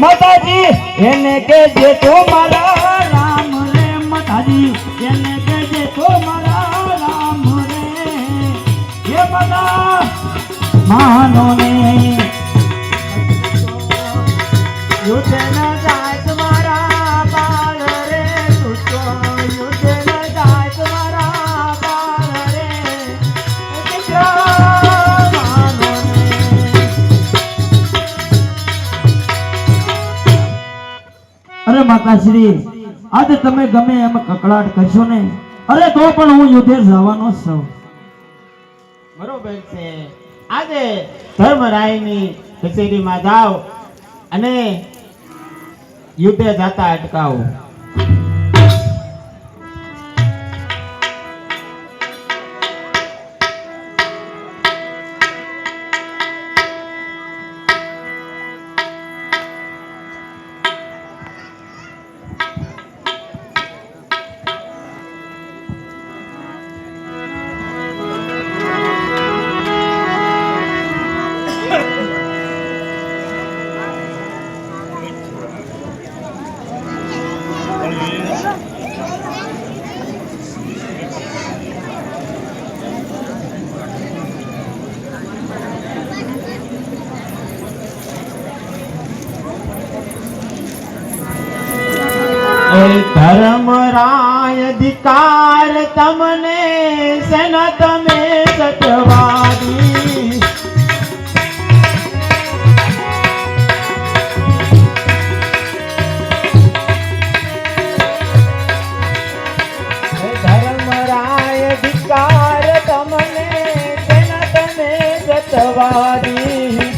માતાજી, એને કે જે તો મારા રામ રે, માતાજી, એને કે જે તો મારા રામ રે. હે માતા માનો ને યુદ્ધ અરે આજે તમે ગમે એમ કકડાટ કરશો ને? અરે તો પણ હું યુદ્ધે જવાનો છું. બરોબર છે. આજે ધર્મરાયની કચેરીમાં જાઓ અને યુદ્ધે જાતા અટકાવો. ધર્મરાય અધિકાર તમને સેના તમે સતવાદી ધર્મરાય અધિકાર તમને સેના તમે સતવાદી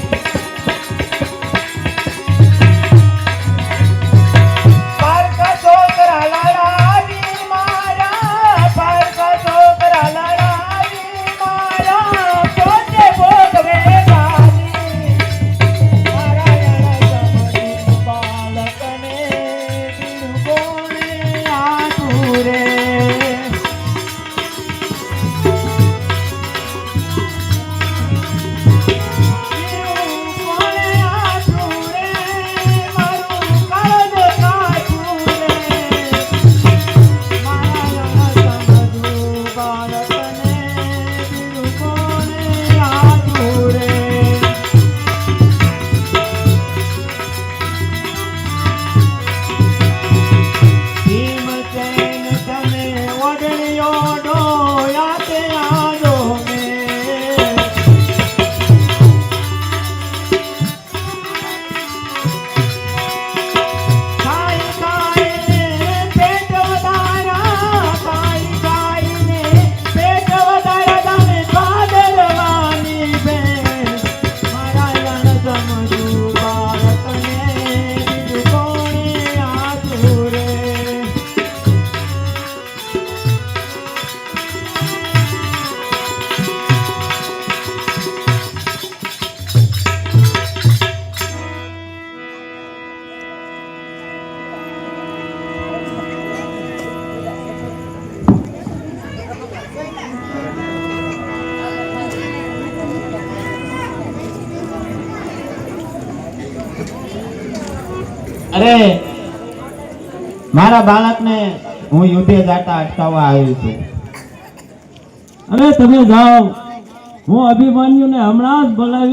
અરે, મારા બાળકને હું યુદ્ધે જાતા અટકાવવા આવ્યો છું. અરે, તમે જાઓ. હું અભિમન્યુને હમણાં જ બોલાવી